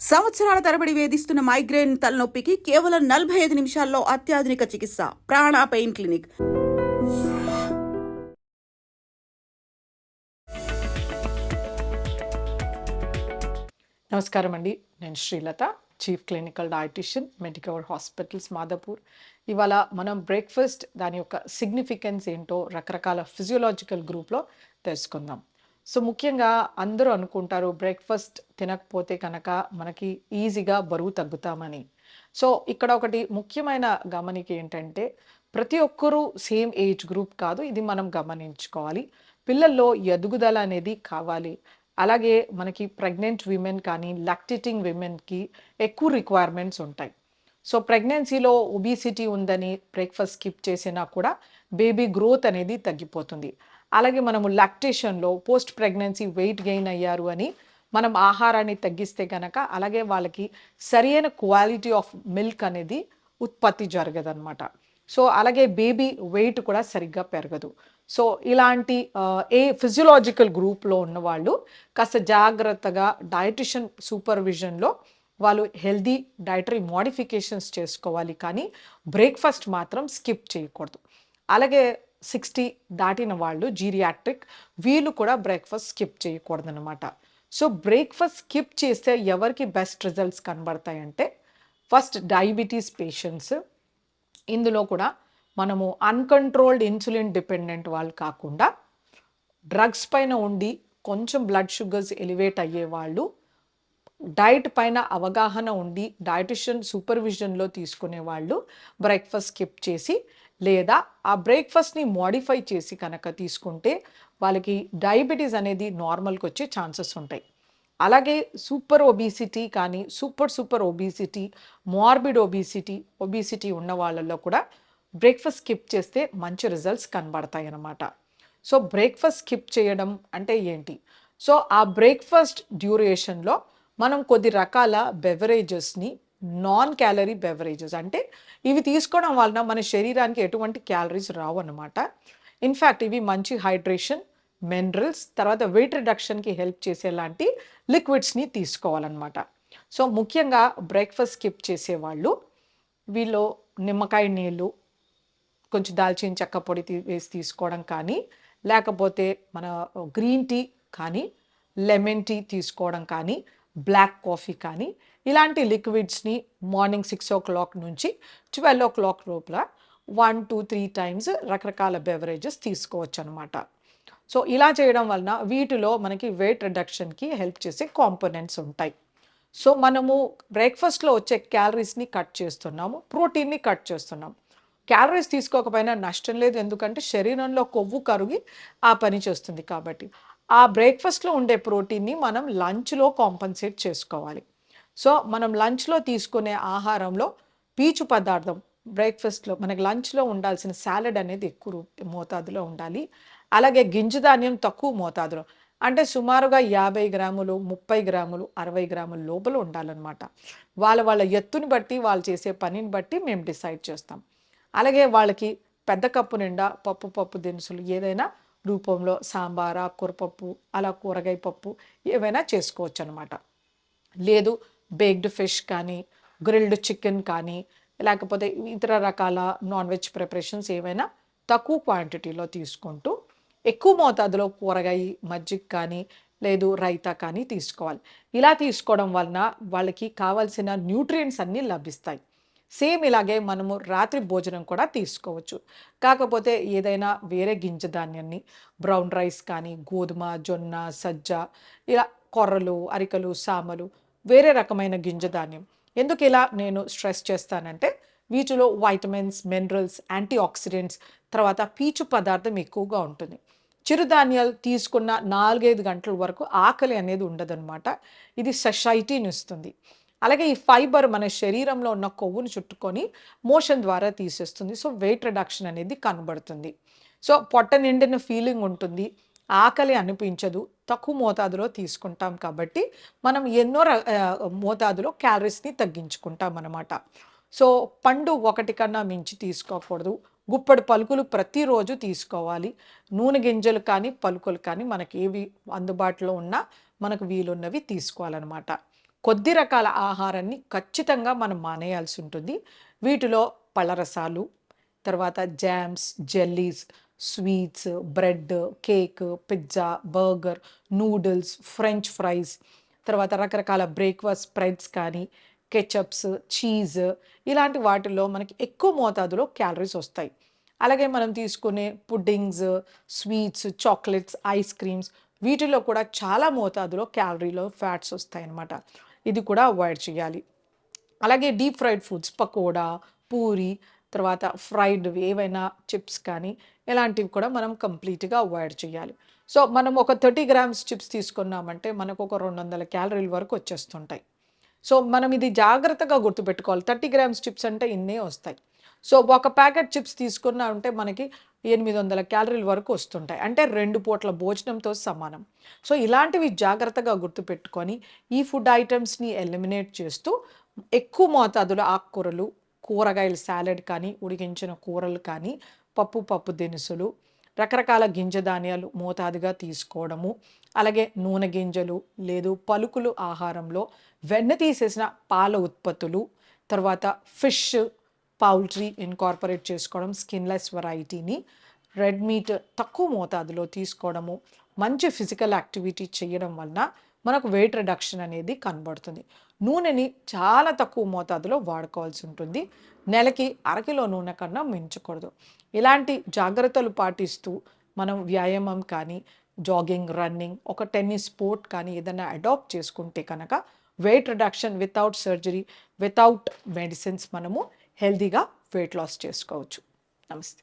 సంవత్సరాల తరబడి వేధిస్తున్న మైగ్రేన్ తలనొప్పికి కేవలం నలభై ఐదు నిమిషాల్లో అత్యాధునిక చికిత్స ప్రాణ పెయిన్ క్లినిక్. నమస్కారం అండి. నేను Srilatha chief clinical dietitian Medicover hospitals Madhapur. ఇవాళ మనం బ్రేక్ఫాస్ట్ దాని యొక్క సిగ్నిఫికెన్స్ ఏంటో రకరకాల ఫిజియోలాజికల్ గ్రూప్లో తెలుసుకుందాం. సో ముఖ్యంగా అందరూ అనుకుంటారు బ్రేక్ఫాస్ట్ తినకపోతే కనుక మనకి ఈజీగా బరువు తగ్గుతామని. సో ఇక్కడ ఒకటి ముఖ్యమైన గమనిక ఏంటంటే ప్రతి ఒక్కరూ సేమ్ ఏజ్ గ్రూప్ కాదు ఇది మనం గమనించుకోవాలి. పిల్లల్లో ఎదుగుదల అనేది కావాలి. అలాగే మనకి ప్రెగ్నెంట్ విమెన్ కానీ లాక్టేటింగ్ విమెన్కి ఎక్కువ రిక్వైర్మెంట్స్ ఉంటాయి. సో ప్రెగ్నెన్సీలో ఒబీసిటీ ఉందని బ్రేక్ఫాస్ట్ స్కిప్ చేసినా కూడా బేబీ గ్రోత్ అనేది తగ్గిపోతుంది. అలాగే మనము లాక్టేషన్లో పోస్ట్ ప్రెగ్నెన్సీ వెయిట్ గెయిన్ అయ్యారు అని మనం ఆహారాన్ని తగ్గిస్తే కనుక అలాగే వాళ్ళకి సరైన క్వాలిటీ ఆఫ్ మిల్క్ అనేది ఉత్పత్తి జరగదన్నమాట. సో అలాగే బేబీ వెయిట్ కూడా సరిగ్గా పెరగదు. సో ఇలాంటి ఏ ఫిజియలాజికల్ గ్రూప్లో ఉన్న వాళ్ళు కాస్త జాగ్రత్తగా డయటిషియన్ సూపర్విజన్లో వాళ్ళు హెల్దీ డైటరీ మోడిఫికేషన్స్ చేసుకోవాలి కానీ బ్రేక్ఫాస్ట్ మాత్రం స్కిప్ చేయకూడదు. అలాగే సిక్స్టీ దాటిన వాళ్ళు జీరియాట్రిక్ వీళ్ళు కూడా బ్రేక్ఫాస్ట్ స్కిప్ చేయకూడదనమాట సో బ్రేక్ఫాస్ట్ స్కిప్ చేస్తే ఎవరికి బెస్ట్ రిజల్ట్స్ కనబడతాయంటే ఫస్ట్ డయాబెటీస్ పేషెంట్స్. ఇందులో కూడా మనము అన్కంట్రోల్డ్ ఇన్సులిన్ డిపెండెంట్ వాళ్ళు కాకుండా డ్రగ్స్ పైన ఉండి కొంచెం బ్లడ్ షుగర్స్ ఎలివేట్ అయ్యే వాళ్ళు డైట్ పైన అవగాహన ఉండి డయటిషియన్ సూపర్విజన్లో తీసుకునే వాళ్ళు బ్రేక్ఫాస్ట్ స్కిప్ చేసి లేదా ఆ బ్రేక్ఫాస్ట్ని మోడిఫై చేసి కనుక తీసుకుంటే వాళ్ళకి డయాబెటీస్ అనేది నార్మల్కి వచ్చే ఛాన్సెస్ ఉంటాయి. అలాగే సూపర్ ఒబిసిటీ కానీ super super obesity morbid obesity obesity ఉన్న వాళ్ళల్లో కూడా బ్రేక్ఫాస్ట్ స్కిప్ చేస్తే మంచి రిజల్ట్స్ కనబడతాయి అన్నమాట సో బ్రేక్ఫాస్ట్ స్కిప్ చేయడం అంటే ఏంటి? సో ఆ బ్రేక్ఫాస్ట్ డ్యూరేషన్లో మనం కొద్ది రకాల బెవరేజెస్ని నాన్ క్యాలరీ బెవరేజెస్ అంటే ఇవి తీసుకోవడం వలన మన శరీరానికి ఎటువంటి క్యాలరీస్ రావు అనమాట ఇన్ఫ్యాక్ట్ ఇవి మంచి హైడ్రేషన్ మినరల్స్ తర్వాత వెయిట్ రిడక్షన్కి హెల్ప్ చేసేలాంటి లిక్విడ్స్ని తీసుకోవాలన్నమాట. సో ముఖ్యంగా బ్రేక్ఫాస్ట్ స్కిప్ చేసేవాళ్ళు వీళ్ళు నిమ్మకాయ నీళ్ళు కొంచెం దాల్చిన చెక్క పొడి వేసి తీసుకోవడం కానీ లేకపోతే మన గ్రీన్ టీ కానీ లెమన్ టీ తీసుకోవడం కానీ బ్లాక్ కాఫీ కానీ ఇలాంటి లిక్విడ్స్ని మార్నింగ్ సిక్స్ ఓ క్లాక్ నుంచి ట్వెల్వ్ ఓ క్లాక్ లోపల వన్ టూ త్రీ టైమ్స్ రకరకాల బెవరేజెస్ తీసుకోవచ్చు అనమాట సో ఇలా చేయడం వలన వీటిలో మనకి వెయిట్ రిడక్షన్కి హెల్ప్ చేసే కాంపోనెంట్స్ ఉంటాయి. సో మనము బ్రేక్ఫాస్ట్లో వచ్చే క్యాలరీస్ని కట్ చేస్తున్నాము ప్రోటీన్ని కట్ చేస్తున్నాం క్యాలరీస్ తీసుకోకపోయినా నష్టం లేదు ఎందుకంటే శరీరంలో కొవ్వు కరిగి ఆ పని చేస్తుంది కాబట్టి. ఆ బ్రేక్ఫాస్ట్లో ఉండే ప్రోటీన్ని మనం లంచ్లో కాంపన్సేట్ చేసుకోవాలి. సో మనం లంచ్లో తీసుకునే ఆహారంలో పీచు పదార్థం బ్రేక్ఫాస్ట్లో మనకి లంచ్లో ఉండాల్సిన సాలడ్ అనేది ఎక్కువ రూ- మోతాదులో ఉండాలి. అలాగే గింజ ధాన్యం తక్కువ మోతాదులో. అంటే సుమారుగా యాభై గ్రాములు ముప్పై గ్రాములు అరవై గ్రాముల లోపల ఉండాలన్నమాట. వాళ్ళ వాళ్ళ ఎత్తుని బట్టి వాళ్ళు చేసే పనిని బట్టి మేము డిసైడ్ చేస్తాం. అలాగే వాళ్ళకి పెద్ద కప్పు నిండా పప్పు పప్పు దినుసులు ఏదైనా రూపంలో సాంబారా కూరపప్పు అలా కూరగాయ పప్పు ఏవైనా చేసుకోవచ్చు అనమాట లేదు బేక్డ్ ఫిష్ కానీ గ్రిల్డ్ చికెన్ కానీ లేకపోతే ఇతర రకాల నాన్ వెజ్ ప్రిపరేషన్స్ ఏవైనా తక్కువ క్వాంటిటీలో తీసుకుంటూ ఎక్కువ మోతాదులో కూరగాయ మజ్జిగ కానీ లేదు రైతా కానీ తీసుకోవాలి. ఇలా తీసుకోవడం వలన వాళ్ళకి కావాల్సిన న్యూట్రియంట్స్ అన్నీ లభిస్తాయి. సేమ్ ఇలాగే మనము రాత్రి భోజనం కూడా తీసుకోవచ్చు. కాకపోతే ఏదైనా వేరే గింజ ధాన్యాన్ని బ్రౌన్ రైస్ కానీ గోధుమ జొన్న సజ్జ ఇలా కొర్రలు అరికలు సామలు వేరే రకమైన గింజ ధాన్యం. ఎందుకు ఇలా నేను స్ట్రెస్ చేస్తానంటే వీటిలో వైటమిన్స్ మినరల్స్ యాంటీ ఆక్సిడెంట్స్ తర్వాత పీచు పదార్థం ఎక్కువగా ఉంటుంది. చిరుధాన్యాలు తీసుకున్న నాలుగైదు గంటల వరకు ఆకలి అనేది ఉండదన్నమాట. ఇది సొసైటీని ఇస్తుంది. అలాగే ఈ ఫైబర్ మన శరీరంలో ఉన్న కొవ్వును చుట్టుకొని మోషన్ ద్వారా తీసేస్తుంది. సో వెయిట్ రిడక్షన్ అనేది కనబడుతుంది. సో పొట్ట నిండిన ఫీలింగ్ ఉంటుంది. ఆకలి అనిపించదు. తక్కువ మోతాదులో తీసుకుంటాం కాబట్టి మనం ఎన్నో ర- మోతాదులో క్యాలరీస్ని తగ్గించుకుంటాం అన్నమాట సో పండు ఒకటి కన్నా మించి తీసుకోకూడదు. గుప్పడి పలుకులు ప్రతిరోజు తీసుకోవాలి. నూనె గింజలు కానీ పలుకులు కానీ మనకి ఏవి అందుబాటులో ఉన్నా మనకు వీలున్నవి తీసుకోవాలన్నమాట. కొద్ది రకాల ఆహారాన్ని ఖచ్చితంగా మనం మానేయాల్సి ఉంటుంది. వీటిలో పళ్ళరసాలు తర్వాత jams jellies sweets bread cake pizza burger noodles French fries తర్వాత రకరకాల బ్రేక్ఫాస్ట్ స్ప్రెడ్స్ కానీ కెచప్స్ చీజ్ ఇలాంటి వాటిల్లో మనకి ఎక్కువ మోతాదులో క్యాలరీస్ వస్తాయి. అలాగే మనం తీసుకునే puddings sweets chocolates ice creams వీటిలో కూడా చాలా మోతాదులో క్యాలరీలో ఫ్యాట్స్ వస్తాయి అన్నమాట ఇది కూడా అవాయిడ్ చేయాలి. అలాగే deep fried foods pakoda puri తర్వాత ఫ్రైడ్ ఏవైనా చిప్స్ కానీ ఇలాంటివి కూడా మనం కంప్లీట్గా అవాయిడ్ చేయాలి. సో మనం ఒక థర్టీ గ్రామ్స్ చిప్స్ తీసుకున్నామంటే మనకు ఒక రెండు వందల క్యాలరీల వరకు వచ్చేస్తుంటాయి. సో మనం ఇది జాగ్రత్తగా గుర్తుపెట్టుకోవాలి. థర్టీ గ్రామ్స్ చిప్స్ అంటే ఇన్నే వస్తాయి. సో ఒక ప్యాకెట్ చిప్స్ తీసుకున్నా ఉంటే మనకి ఎనిమిది వందల క్యాలరీల వరకు వస్తుంటాయి. అంటే రెండు పూట్ల భోజనంతో సమానం. సో ఇలాంటివి జాగ్రత్తగా గుర్తుపెట్టుకొని ఈ ఫుడ్ ఐటమ్స్ని ఎలిమినేట్ చేస్తూ ఎక్కువ మోతాదులో ఆకుకూరలు కూరగాయల సాలెడ్ కానీ ఉడికించిన కూరలు కానీ పప్పు పప్పు దినుసులు రకరకాల గింజ ధాన్యాలు మోతాదుగా తీసుకోవడము అలాగే నూనె గింజలు లేదు పలుకులు ఆహారంలో వెన్న తీసేసిన పాల ఉత్పత్తులు తర్వాత ఫిష్ పౌల్ట్రీ ఇన్కార్పొరేట్ చేసుకోవడం స్కిన్లెస్ వెరైటీని రెడ్ మీట్ తక్కువ మోతాదులో తీసుకోవడము మంచి ఫిజికల్ యాక్టివిటీ చేయడం వలన మనకు వెయిట్ రిడక్షన్ అనేది కనబడుతుంది. నూనెని చాలా తక్కువ మోతాదులో వాడుకోవాల్సి ఉంటుంది. నెలకి అరకిలో నూనె కన్నా మించకూడదు. ఇలాంటి జాగ్రత్తలు పాటిస్తూ మనం వ్యాయామం కానీ జాగింగ్ రన్నింగ్ ఒక టెన్నిస్ స్పోర్ట్ కానీ ఏదైనా అడాప్ట్ చేసుకుంటే కనుక weight reduction without surgery without medicines మనము హెల్దీగా వెయిట్ లాస్ చేసుకోవచ్చు. నమస్తే.